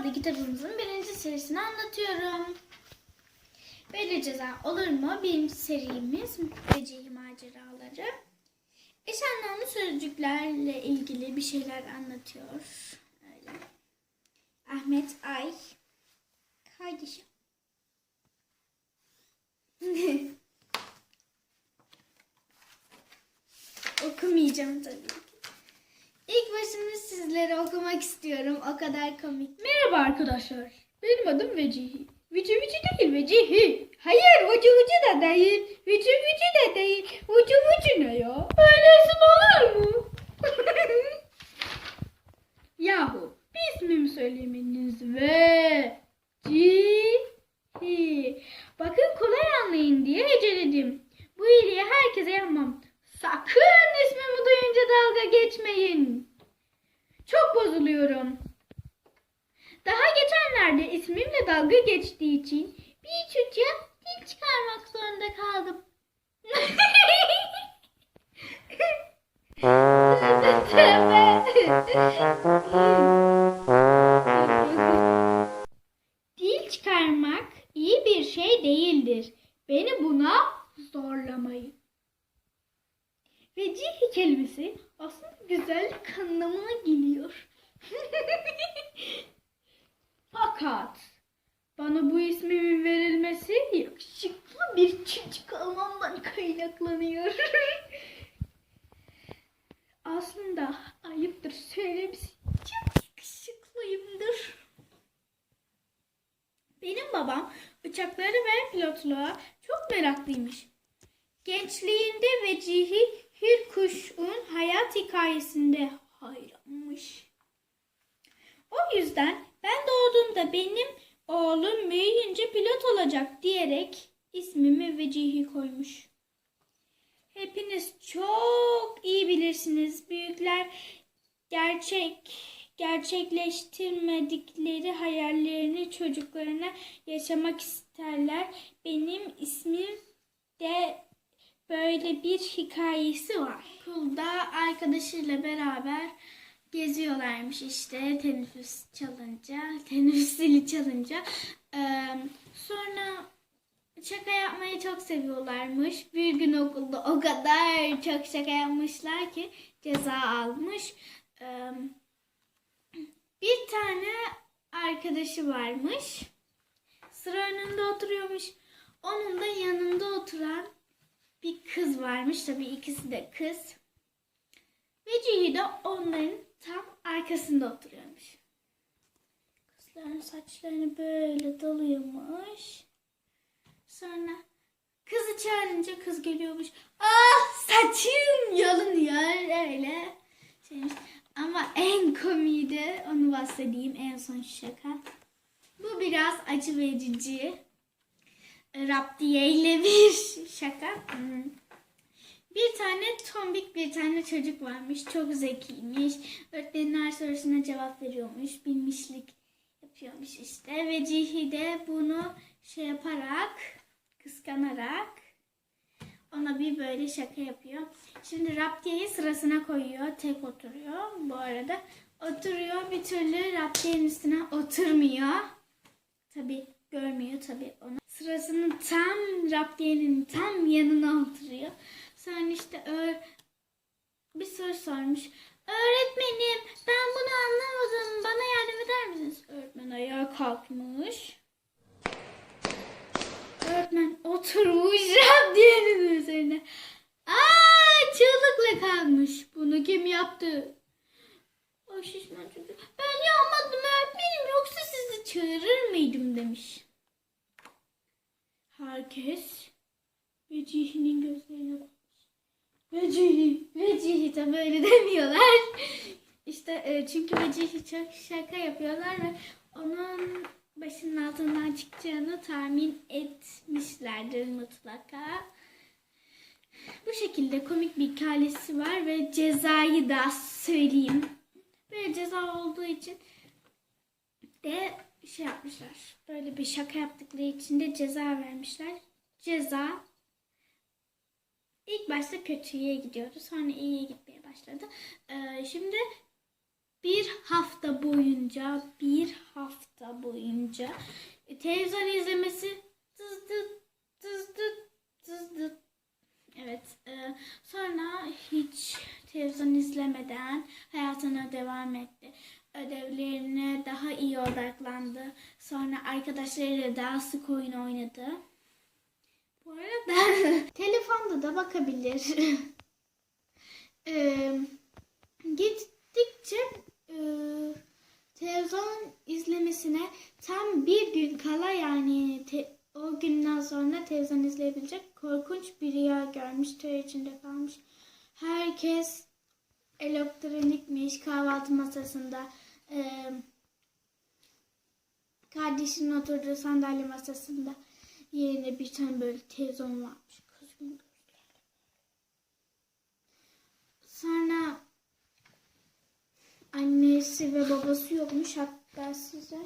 adlı kitabımızın birinci serisini anlatıyorum. Böyle ceza olur mu? Birinci serimiz Vecihi Maceraları. Eş anlamlı sözcüklerle ilgili bir şeyler anlatıyor. Öyle. Ahmet Ay. Kardeşim. Okumayacağım tabii. İlk başını sizlere okumak istiyorum. O kadar komik. Merhaba arkadaşlar. Benim adım Vecihi. Vici vici değil Vecihi. Hayır vucu vucu da değil. Vici vici de değil. Vucu vucu ne ya? Öylesi olur mu? Yahu bir ismimi söylemeniz ve Cihi. Bakın kolay anlayın diye heceledim. Bu iyiliği herkese yapmam. Sakın ismimi duyunca dalga geçmeyin. Çok bozuluyorum. Daha geçenlerde ismimle dalga geçtiği için bir çocuğa dil çıkarmak zorunda kaldım. dil çıkarmak iyi bir şey değildir. Beni buna zorlamayın. Vecihi kelimesi aslında güzellik anlamına geliyor. Fakat bana bu ismimin verilmesi yakışıklı bir çocuk olmamdan kaynaklanıyor. Aslında ayıptır söylemesi çok yakışıklıyımdır. Benim babam uçakları ve pilotluğa çok meraklıymış. Gençliğinde Vecihi Hürkuş'un hayat hikayesinde hayranmış. O yüzden ben doğduğumda benim oğlum büyüyünce pilot olacak diyerek ismimi Vecihi koymuş. Hepiniz çok iyi bilirsiniz. Büyükler gerçek gerçekleştirmedikleri hayallerini çocuklarına yaşamak isterler. Benim ismim de böyle bir hikayesi var. Okulda arkadaşıyla beraber geziyorlarmış işte teneffüs çalınca, teneffüs zili çalınca. Ee, sonra şaka yapmayı çok seviyorlarmış. Bir gün okulda o kadar çok şaka yapmışlar ki ceza almış. Ee, bir tane arkadaşı varmış. Sıra önünde oturuyormuş. Onun da yanında oturan bir kız varmış. Tabii ikisi de kız. Vecihi de onların tam arkasında oturuyormuş. Kızların saçlarını böyle dalıyormuş. Sonra kızı çağırınca kız geliyormuş. Ah saçım yalınıyor öyle. Şeymiş. Ama en komiği de onu bahsedeyim en son şaka. Bu biraz acı verici. Raptiye ile bir şaka. Bir tane tombik bir tane çocuk varmış. Çok zekiymiş. Öğretmenin her sorusuna cevap veriyormuş. Bilmişlik yapıyormuş işte. Ve Cihi de bunu şey yaparak, kıskanarak ona bir böyle şaka yapıyor. Şimdi Raptiye'yi sırasına koyuyor. Tek oturuyor bu arada. Oturuyor bir türlü Raptiye'nin üstüne oturmuyor. Tabi görmüyor tabi onu. Sırasını tam Raptiye'nin tam yanına oturuyor. Sonra işte öğ bir soru sormuş. Öğretmenim ben bunu anlamadım. Bana yardım eder misiniz? Öğretmen ayağa kalkmış. Öğretmen oturmuş Rabdiye'nin üzerine. Aa çığlıkla kalmış. Bunu kim yaptı? O şişman çocuk. Ben yapmadım öğretmenim yoksa sizi çağırır mıydım demiş. Herkes Vecihi'nin gözlerine bakmış. Vecihi, Vecihi tabi öyle demiyorlar. İşte e, çünkü Vecihi çok şaka yapıyorlar ve onun başının altından çıkacağını tahmin etmişlerdir mutlaka. Bu şekilde komik bir hikayesi var ve cezayı da söyleyeyim. Böyle ceza olduğu için de şey yapmışlar. Böyle bir şaka yaptıkları için de ceza vermişler. Ceza ilk başta kötüye gidiyordu. Sonra iyiye gitmeye başladı. Ee, şimdi bir hafta boyunca bir hafta boyunca televizyon izlemesi tızdı tızdı tızdı Evet. e, sonra hiç televizyon izlemeden hayatına devam etti. Ödevlerine daha iyi odaklandı. Sonra arkadaşlarıyla daha sık oyun oynadı. Bu arada Telefonda da bakabilir. Eee, gittikçe eee, televizyon izlemesine tam bir gün kala yani te- o günden sonra televizyon izleyebilecek korkunç bir rüya görmüş. Tüy içinde kalmış. Herkes elektronikmiş kahvaltı masasında. Eee kardeşinin oturduğu sandalye masasında yerine bir tane böyle televizyon varmış. Kızgın. Sonra annesi ve babası yokmuş. Hatta size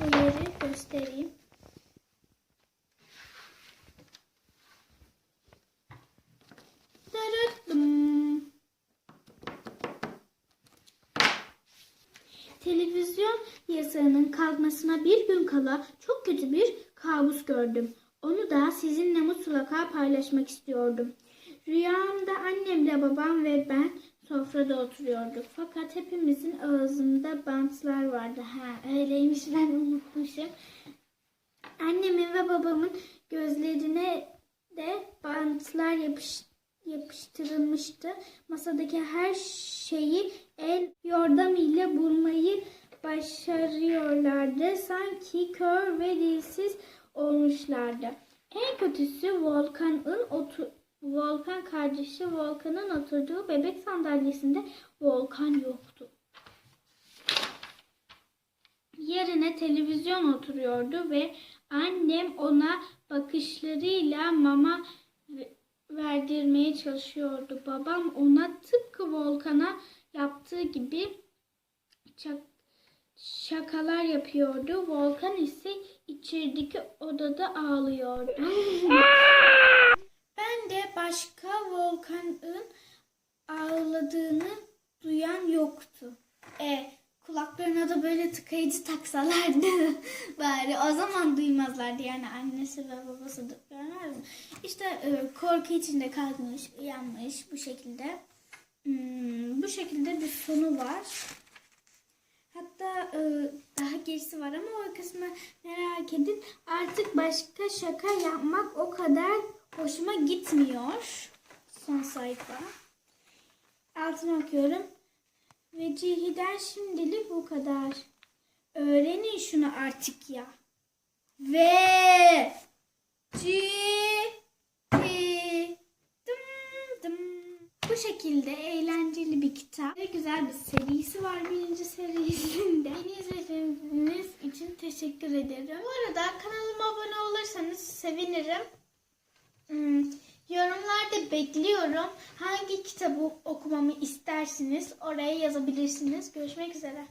bu yeri göstereyim. Darıttım. Televizyon yasağının kalkmasına bir gün kala çok kötü bir kabus gördüm. Onu da sizinle mutlaka paylaşmak istiyordum. Rüyamda annemle babam ve ben sofrada oturuyorduk. Fakat hepimizin ağzında bantlar vardı. Ha öyleymiş ben unutmuşum. Annemin ve babamın gözlerine de bantlar yapış, yapıştırılmıştı. Masadaki her şeyi el yordamıyla bulmayı başarıyorlardı. Sanki kör ve dilsiz olmuşlardı. En kötüsü Volkan'ın otu Volkan kardeşi Volkan'ın oturduğu bebek sandalyesinde Volkan yoktu. Yerine televizyon oturuyordu ve annem ona bakışlarıyla mama ve- verdirmeye çalışıyordu. Babam ona tıpkı Volkan'a yaptığı gibi çak- şakalar yapıyordu. Volkan ise içerideki odada ağlıyordu. ben de başka Volkan'ın ağladığını duyan yoktu. E kulaklarına da böyle tıkayıcı taksalardı bari o zaman duymazlardı yani annesi ve babası da görmez mi? İşte e, korku içinde kalmış, uyanmış bu şekilde. Hmm, bu şekilde bir sonu var. Gerisi var ama o kısmı merak edin. Artık başka şaka yapmak o kadar hoşuma gitmiyor. Son sayfa. Altına okuyorum. Vecihi'den şimdilik bu kadar. Öğrenin şunu artık ya. Ve ci hi dım dım. Bu şekilde eğlenceli bir kitap ve güzel bir serisi var birinci serisinde. Teşekkür ederim. Bu arada kanalıma abone olursanız sevinirim. Hmm, Yorumlarda bekliyorum. Hangi kitabı okumamı istersiniz? Oraya yazabilirsiniz. Görüşmek üzere.